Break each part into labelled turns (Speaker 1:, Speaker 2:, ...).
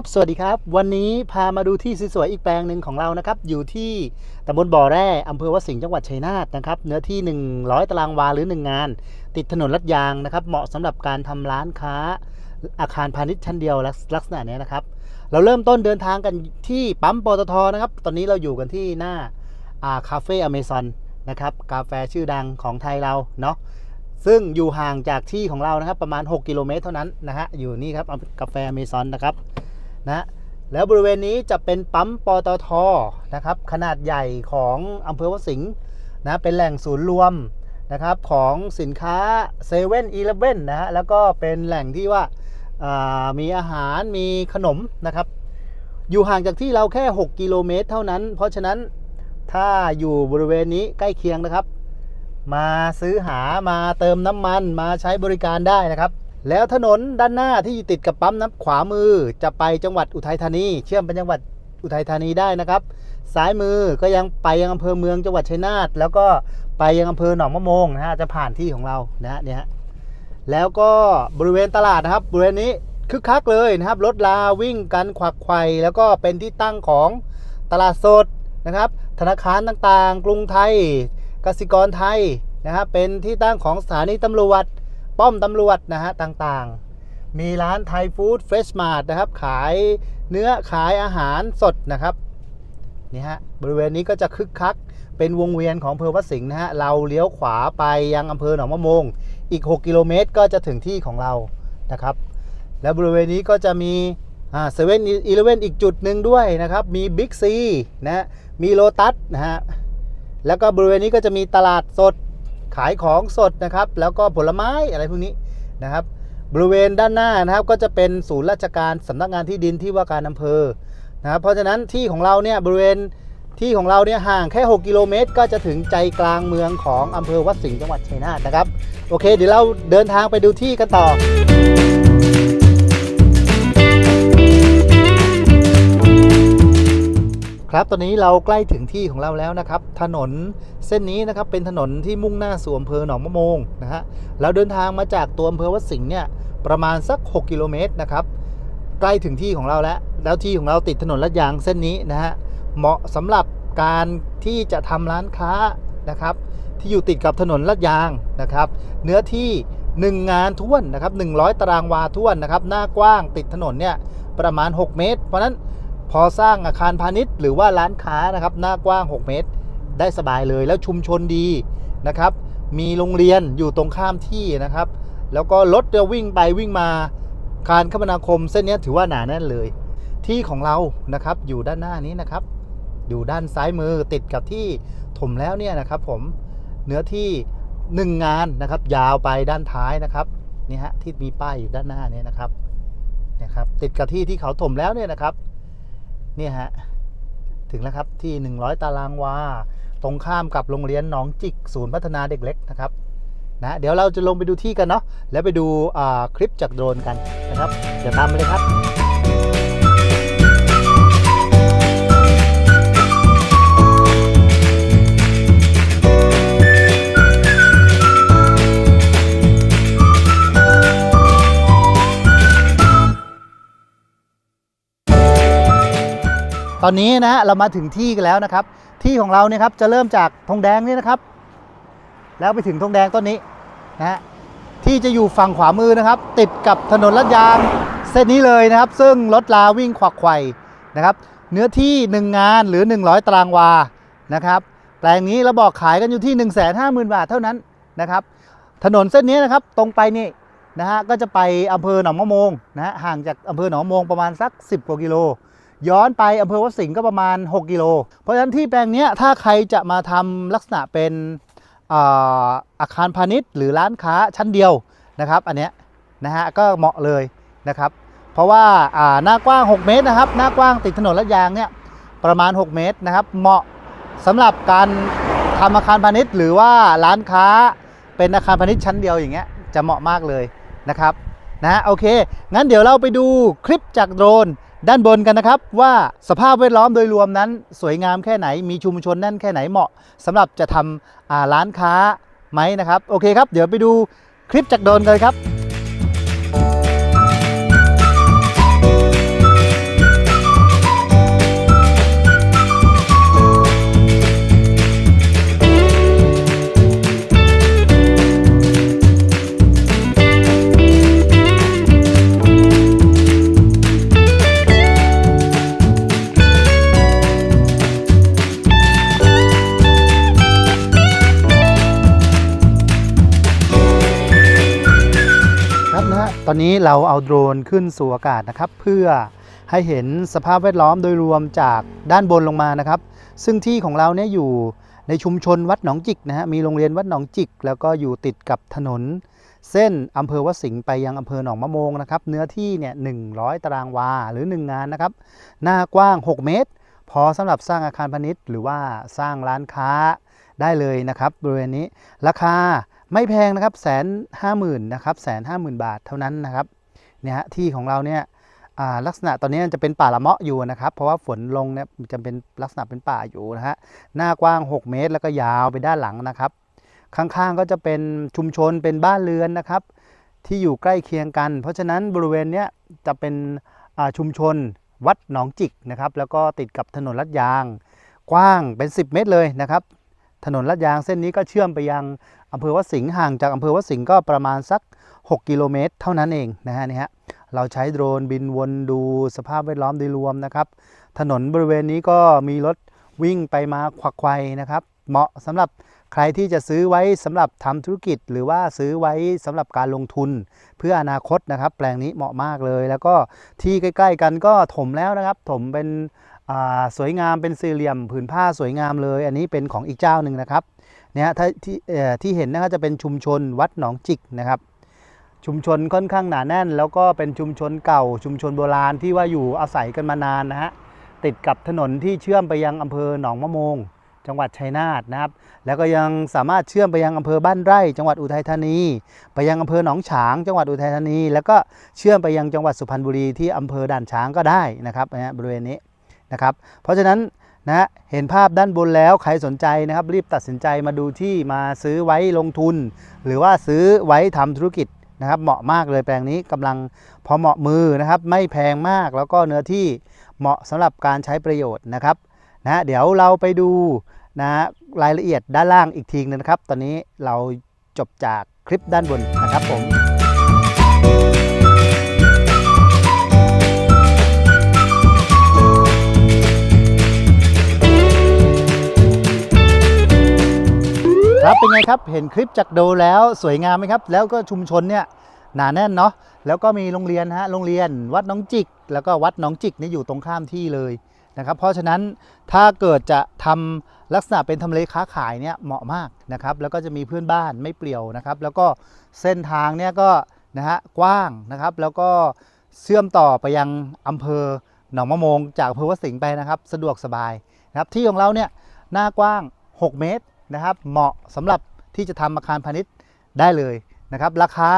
Speaker 1: ับสวัสดีครับ วันนี้พามาดูที่สวยๆอีกแปลงหนึ่งของเรานะครับ อยู่ที่ตำบลบ่อแร่อำเภอวัดสิงห์จังหวัดชัยนาทนะครับ เนื้อที่ 100 ตารางวาหรือ 1 งาน ติดถนนลัดยางนะครับ เหมาะสำหรับการทำร้านค้าอาคารพาณิชย์ชั้นเดียวลักษณะนี้นะครับ เราเริ่มต้นเดินทางกันที่ปั๊มปตทนะครับ ตอนนี้เราอยู่กันที่หน้าอาคาเฟ่อเมซอนนะครับ กาแฟชื่อดังของไทยเราเนาะซึ่งอยู่ห่างจากที่ของเรานะครับประมาณ 6 กิโลเมตรเท่านั้นนะฮะอยู่นี่ครับกาแฟอเมซอนนะครับ นะแล้วบริเวณนี้จะเป็นปั๊มปตทนะครับขนาดใหญ่ของอำเภอวัดสิงห์นะเป็นแหล่งศูนย์รวมนะครับของสินค้า7 e เ e ่ e อนะฮะแล้วก็เป็นแหล่งที่ว่าามีอาหารมีขนมนะครับ อยู่ห่างจากที่เราแค่ 6 กิโลเมตรเท่านั้น เพราะฉะนั้นถ้าอยู่บริเวณนี้ใกล้เคียงนะครับ มาซื้อหามาเติมน้ำมันมาใช้บริการได้นะครับ แล้วถนนด้านหน้าที่ติดกับปั๊มน้ำขวามือจะไปจังหวัดอุทัยธานี เชื่อมไปจังหวัดอุทัยธานีได้นะครับ ซ้ายมือก็ยังไปยังอำเภอเมืองจังหวัดชัยนาทแล้วก็ไปยังอำเภอหนองมะโมงนะฮะจะผ่านที่ของเรานะฮะเนี่ยฮะแล้วก็บริเวณตลาดนะครับ บริเวณนี้คึกคักเลยนะครับรถลาวิ่งกันขวักไขว่แล้วก็เป็นที่ตั้งของตลาดสดนะครับ ธนาคารต่างๆ กรุงไทยกสิกรไทยนะครับเป็นที่ตั้งของสถานีตำรวจ ป้อมตำรวจนะฮะต่างๆ มีร้านไทยฟู้ดเฟรชมาร์ทนะครับ ขายเนื้อขายอาหารสดนะครับนี่ฮะบริเวณนี้ก็จะคึกคัก เป็นวงเวียนของอำเภอวัดสิงห์นะฮะเราเลี้ยวขวาไปยังอำเภอหนองมะมง อีก 6 กิโลเมตรก็จะถึงที่ของเรานะครับ แล้วบริเวณนี้ก็จะมีเซเว่นอีเลเว่นอีกจุดหนึ่งด้วยนะครับ มีบิ๊กซีนะมีโลตัสนะฮะแล้วก็บริเวณนี้ก็จะมีตลาดสด ขายของสดนะครับ แล้วก็ผลไม้อะไรพวกนี้นะครับ บริเวณด้านหน้านะครับก็จะเป็นศูนย์ราชการสำนักงานที่ดินที่ว่าการอำเภอนะครับเพราะฉะนั้นที่ของเราเนี่ยบริเวณที่ของเราเนี่ยห่างแค่ 6 กิโลเมตร ก็จะถึงใจกลางเมืองของอำเภอวัดสิงห์จังหวัดชัยนาทนะครับ โอเค เดี๋ยวเราเดินทางไปดูที่กันต่อ ครับตอนนี้เราใกล้ถึงที่ของเราแล้วนะครับ ถนนเส้นนี้นะครับเป็นถนนที่มุ่งหน้าสู่อำเภอหนองมะโมงนะฮะเราเดินทางมาจากตัวอำเภอวัดสิงห์เนี่ยประมาณสัก 6 กิโลเมตรนะครับใกล้ถึงที่ของเราแล้ว แล้วที่ของเราติดถนนลาดยางเส้นนี้นะฮะเหมาะสำหรับการที่จะทำร้านค้านะครับ ที่อยู่ติดกับถนนลาดยางนะครับ เนื้อที่ 1 งานท้วนนะครับ100 ตารางวาท้วนนะครับ หน้ากว้างติดถนนเนี่ยประมาณ 6 เมตร เพราะนั้น พอสร้างอาคารพาณิชย์หรือว่าร้านค้านะครับหน้ากว้าง 6 เมตร ได้สบายเลยแล้วชุมชนดีนะครับ มีโรงเรียนอยู่ตรงข้ามที่นะครับ แล้วก็รถจะวิ่งไปวิ่งมาการคมนาคมเส้นนี้ถือว่าหนาแน่นเลย ที่ของเรานะครับอยู่ด้านหน้านี้นะครับ อยู่ด้านซ้ายมือติดกับที่ถมแล้วเนี่ยนะครับ ผมเนื้อที่หนึ่งงานนะครับ ยาวไปด้านท้ายนะครับนี่ฮะที่มีป้ายอยู่ด้านหน้าเนี่ยนะครับนะครับ ติดกับที่ที่เขาถมแล้วเนี่ยนะครับ เนี่ยฮะ ถึงแล้วครับที่ 100 ตารางวา ตรงข้ามกับโรงเรียนหนองจิก ศูนย์พัฒนาเด็กเล็กนะครับนะเดี๋ยวเราจะลงไปดูที่กันเนาะแล้วไปดูคลิปจากโดรนกันนะครับ เดี๋ยวตามไปเลยครับ ตอนนี้นะเรามาถึงที่กันแล้วนะครับ ที่ของเราเนี่ยครับจะเริ่มจากธงแดงนี่นะครับ แล้วไปถึงธงแดงต้นนี้นะฮะที่จะอยู่ฝั่งขวามือนะครับ ติดกับถนนลาดยางเส้นนี้เลยนะครับ ซึ่งรถลาวิ่งขวักไขว่นะครับ เนื้อที่ 1 งานหรือ 100 ตารางวานะครับแปลงนี้เราบอกขายกันอยู่ที่ 1 5 0 0 0 0 บาทเท่านั้นนะครับถนนเส้นนี้นะครับตรงไปนี่นะฮะก็จะไปอำเภอหนองมะโมงนะฮะห่างจากอำเภอหนองมะโมงประมาณสัก 10กว่ากิโล ย้อนไปอำเภอวัดสิงห์ก็ประมาณ 6 กิโล เพราะฉะนั้นที่แปลงนี้ถ้าใครจะมาทำลักษณะเป็นอาอาคารพาณิชย์ หรือร้านค้าชั้นเดียวนะครับ อันเนี้ยนะฮะก็เหมาะเลยนะครับ เพราะว่าอ่าหน้ากว้าง 6 เมตรนะครับ หน้ากว้างติดถนนลาดยางเนี่ยประมาณ 6 เมตรนะครับ เหมาะสำหรับการทำอาคารพาณิชย์ หรือว่าร้านค้าเป็นอาคารพาณิชย์ชั้นเดียวอย่างเงี้ยจะเหมาะมากเลยนะครับนะโอเค งั้นเดี๋ยวเราไปดูคลิปจากโดรน ด้านบนกันนะครับว่าสภาพแวดล้อมโดยรวมนั้น สวยงามแค่ไหนมีชุมชนแน่นแค่ไหนเหมาะสำหรับจะทำอ่าร้านค้าไหมนะครับ โอเคครับ เดี๋ยวไปดูคลิปจากโดนกันเลยครับ ตอนนี้เราเอาโดรนขึ้นสู่อากาศนะครับ เพื่อให้เห็นสภาพแวดล้อมโดยรวมจากด้านบนลงมานะครับ ซึ่งที่ของเราเนี่ยอยู่ในชุมชนวัดหนองจิกนะฮะมีโรงเรียนวัดหนองจิก แล้วก็อยู่ติดกับถนน เส้นอำเภอวัดสิงห์ไปยังอำเภอหนองมะโมงนะครับ เนื้อที่เนี่ย100ตารางวาหรือ 1 งานนะครับ หน้ากว้าง 6 เมตร พอสำหรับสร้างอาคารพาณิชย์ หรือว่าสร้างร้านค้าได้เลยนะครับบริเวณนี้ราคา ไม่แพงนะครับแสนห้าหมื่นนะครับแสนห้าหมื่นบาทเท่านั้นนะครับเนี่ยฮะที่ของเราเนี่ยลักษณะตอนนี้จะเป็นป่าละเมาะอยู่นะครับ เพราะว่าฝนลงเนี่ยจะเป็นลักษณะเป็นป่าอยู่นะฮะหน้ากว้าง 6 เมตรแล้วก็ยาวไปด้านหลังนะครับ ข้างๆก็จะเป็นชุมชนเป็นบ้านเรือนนะครับ ที่อยู่ใกล้เคียงกัน เพราะฉะนั้นบริเวณเนี้ยจะเป็นชุมชนวัดหนองจิกนะครับ แล้วก็ติดกับถนนลาดยาง กว้างเป็น 10 เมตรเลยนะครับ ถนนลาดยางเส้นนี้ก็เชื่อมไปยัง อำเภอวัดสิงห์ห่างจากอำเภอวัดสิงห์ก็ประมาณสัก 6 กิโลเมตร เท่านั้นเองนะฮะนี่ฮะเราใช้โดรนบินวนดูสภาพแวดล้อมโดยรวมนะครับ ถนนบริเวณนี้ก็มีรถวิ่งไปมาควักไขวนะครับ เหมาะสำหรับใครที่จะซื้อไว้สำหรับทำธุรกิจ หรือว่าซื้อไว้สำหรับการลงทุนเพื่ออนาคตนะครับ แปลงนี้เหมาะมากเลย แล้วก็ที่ใกล้ ๆ กันก็ถมแล้วนะครับ ถมเป็นสวยงามเป็นสี่เหลี่ยมผืนผ้าสวยงามเลย อันนี้เป็นของอีกเจ้าหนึ่งนะครับ นี่ยฮะถ้าที่ที่เห็นนะครับจะเป็นชุมชนวัดหนองจิกนะครับ ชุมชนค่อนข้างหนาแน่น แล้วก็เป็นชุมชนเก่า ชุมชนโบราณที่ว่าอยู่อาศัยกันมานานนะฮะติดกับถนนที่เชื่อมไปยังอำเภอหนองมะโมง จังหวัดชัยนาทนะครับ แล้วก็ยังสามารถเชื่อมไปยังอำเภอบ้านไร่ จังหวัดอุทัยธานี ไปยังอำเภอหนองฉาง จังหวัดอุทัยธานี แล้วก็เชื่อมไปยังจังหวัดสุพรรณบุรีที่อำเภอด่านช้างก็ได้นะครับนะบริเวณนี้ นะครับ เพราะฉะนั้นนะเห็นภาพด้านบนแล้วใครสนใจนะครับ รีบตัดสินใจมาดูที่มาซื้อไว้ลงทุน หรือว่าซื้อไว้ทำธุรกิจนะครับ เหมาะมากเลยแปลงนี้กำลังพอเหมาะมือนะครับ ไม่แพงมากแล้วก็เนื้อที่เหมาะสำหรับการใช้ประโยชน์นะครับนะเดี๋ยวเราไปดูนะฮะรายละเอียดด้านล่างอีกทีนึงนะครับ ตอนนี้เราจบจากคลิปด้านบนนะครับผม ครับเป็นไงครับเห็นคลิปจากโดแล้วสวยงามไหมครับ แล้วก็ชุมชนเนี่ยหนาแน่นเนาะแล้วก็มีโรงเรียนฮะโรงเรียนวัดน้องจิก แล้วก็วัดน้องจิกนี่อยู่ตรงข้ามที่เลยนะครับ เพราะฉะนั้นถ้าเกิดจะทำลักษณะเป็นทำเลค้าขายเนี่ยเหมาะมากนะครับ แล้วก็จะมีเพื่อนบ้านไม่เปลี่ยวนะครับ แล้วก็เส้นทางเนี่ยก็นะฮะกว้างนะครับ แล้วก็เชื่อมต่อไปยังอำเภอหนองมะมงจากอำเภอวัดสิงห์ไปนะครับ สะดวกสบายนะครับที่ของเราเนี่ยหน้ากว้าง 6 เมตร นะครับ เหมาะสำหรับที่จะทำอาคารพาณิชย์ได้เลยนะครับ ราคา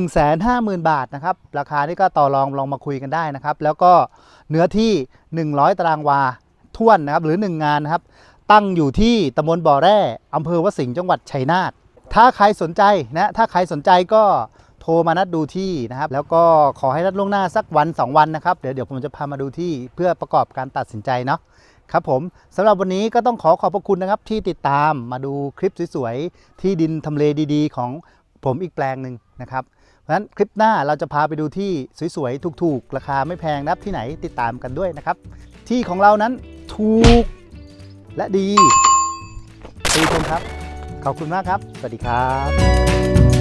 Speaker 1: 150,000 บาทนะครับ ราคานี่ก็ต่อรองลองมาคุยกันได้นะครับ แล้วก็เนื้อที่ 100 ตารางวาท่วนนะครับ หรือ 1 งานนะครับ ตั้งอยู่ที่ตำบลบ่อแร่อำเภอวสิงห์จังหวัดชัยนาทถ้าใครสนใจนะถ้าใครสนใจก็โทรมานัดดูที่นะครับ แล้วก็ขอให้นัดล่วงหน้าสักวัน 2 วันนะครับ เดี๋ยวเดี๋ยวผมจะพามาดูที่เพื่อประกอบการตัดสินใจเนาะ ครับผมสำหรับวันนี้ก็ต้องขอขอบพระคุณนะครับที่ติดตามมาดูคลิปสวยๆ ที่ดินทำเลดีๆ ของผมอีกแปลงหนึ่งนะครับ เพราะฉะนั้นคลิปหน้าเราจะพาไปดูที่สวยๆ ถูกๆ ราคาไม่แพงนะครับที่ไหนติดตามกันด้วยนะครับ ที่ของเรานั้นถูกและดีตีชมครับ ขอบคุณมากครับ สวัสดีครับ